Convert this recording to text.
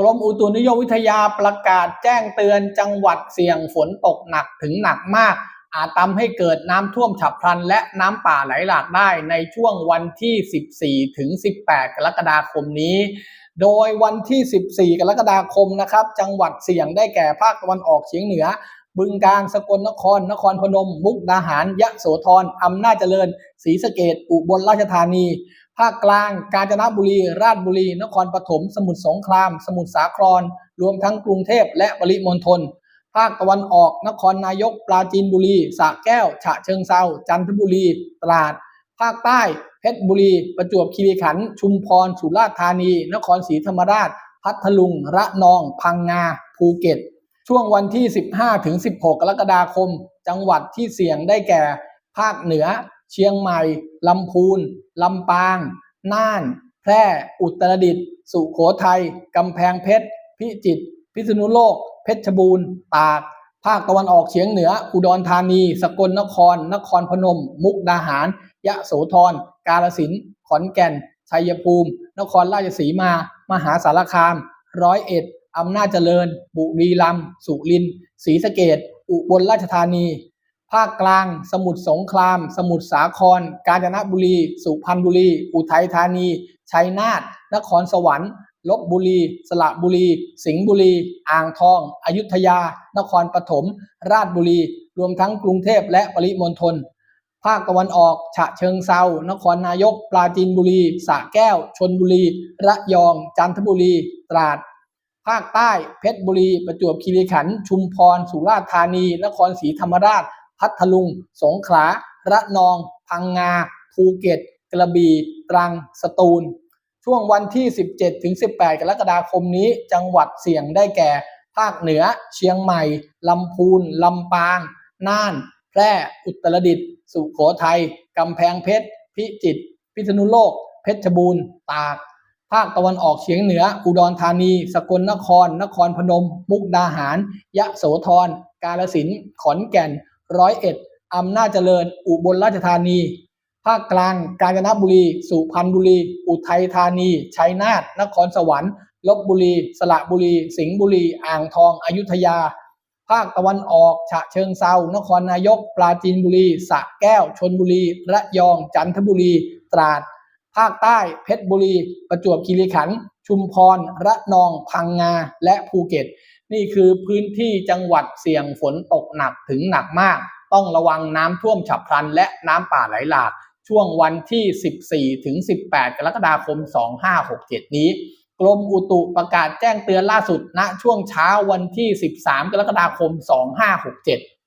กรมอุตุนิยมวิทยาประกาศแจ้งเตือนจังหวัดเสี่ยงฝนตกหนักถึงหนักมาก อาจทำให้เกิดน้ำท่วมฉับพลัน และน้ำป่าไหลหลากได้ในช่วงวันที่ 14 ถึง 18 กรกฎาคมนี้ โดยวันที่ 14 กรกฎาคมนะครับ จังหวัดเสี่ยงได้แก่ภาคตะวันออกเฉียงเหนือ บึงกาฬสกลนคร นครพนม มุกดาหาร ยะโสธรอำนาจเจริญศรีสะเกดอุบลราชธานี ภาคกลาง กาญจนบุรี ราชบุรี นครปฐม สมุทรสงคราม สมุทรสาคร รวมทั้งกรุงเทพและปริมณฑล ภาคตะวันออก นครนายก ปราจีนบุรีสระแก้ว ฉะเชิงเซา จันทบุรี ตราด ภาคใต้ เพชรบุรี ประจวบคีรีขันธ์ ชุมพร สุราษฎร์ธานี นครศรีธรรมราช พัทลุง ระนอง พังงา ภูเก็ต ช่วงวันที่ 15ถึง16 กรกฎาคม จังหวัดที่เสี่ยงได้แก่ ภาคเหนือ เชียงใหม่ลำพูนลำปาง น่าน แพร่ อุตรดิตถ์สุโขทัยกำแพงเพชร พิจิตร พิษณุโลก เพชรบูรณ์ ตาก ภาคตะวันออกเฉียงเหนือ อุดรธานี สกลนคร นครพนม มุกดาหาร ยะโสธร กาฬสินธุ์ขอนแก่น ชัยภูมิ นครราชสีมา มหาสารคาม ร้อยเอ็ดอำนาจเจริญ บุรีรัมย์ สุรินทร์ ศรีสะเกดอุบลราชธานี ภาคกลาง สมุทรสงคราม สมุทรสาคร กาญจนบุรี สุพรรณบุรี อุทัยธานี ชัยนาท นครสวรรค์ ลบบุรี สระบุรี สิงห์บุรี อ่างทอง อยุธยา นครปฐม ราชบุรี รวมทั้งกรุงเทพและปริมณฑล ภาคตะวันออก ฉะเชิงเซา นครนายก ปราจีนบุรี สระแก้ว ชนบุรี ระยอง จันทบุรี ตราดภาคใต้ เพชรบุรี ประจวบคีรีขันธ์ ชุมพร สุราษฎร์ธานี นครศรีธรรมราช พัทลุง สงขลา ระนอง พังงา ภูเก็ต กระบี่ ตรัง สตูล ช่วงวันที่ 17ถึง18 กรกฎาคมนี้ จังหวัดเสี่ยงได้แก่ ภาคเหนือ เชียงใหม่ ลำพูน ลำปาง น่าน แพร่ อุตรดิตถ์ สุโขทัย กำแพงเพชร พิจิตร พิษณุโลก เพชรบูรณ์ ตาก ภาคตะวันออกเฉียงเหนือ อุดรธานี สกลนคร นครพนม มุกดาหาร ยะโสธร กาฬสินธุ์ ขอนแก่น ร้อยเอ็ดอำนาจเจริญ อุบลราชธานี ภาคกลาง กาญจนบุรี สุพรรณบุรี อุทัยธานี ชัยนาท นครสวรรค์ ลบบุรี สระบุรี สิงห์บุรี อ่างทอง อยุธยา ภาคตะวันออก ฉะเชิงเซา นครนายก ปราจีนบุรี สระแก้ว ชนบุรี ระยอง จันทบุรี ตราด ภาคใต้ เพชรบุรี ประจวบคีรีขันธ์ ชุมพร ระนอง พังงา และภูเก็ต นี่คือพื้นที่จังหวัดเสี่ยงฝนตกหนักถึงหนักมาก ต้องระวังน้ำท่วมฉับพลัน และน้ำป่าไหลหลาก ช่วงวันที่ 14 ถึง 18 กรกฎาคม 2567 นี้ กรมอุตุประกาศแจ้งเตือนล่าสุดณช่วงเช้าวันที่ 13 กรกฎาคม 2567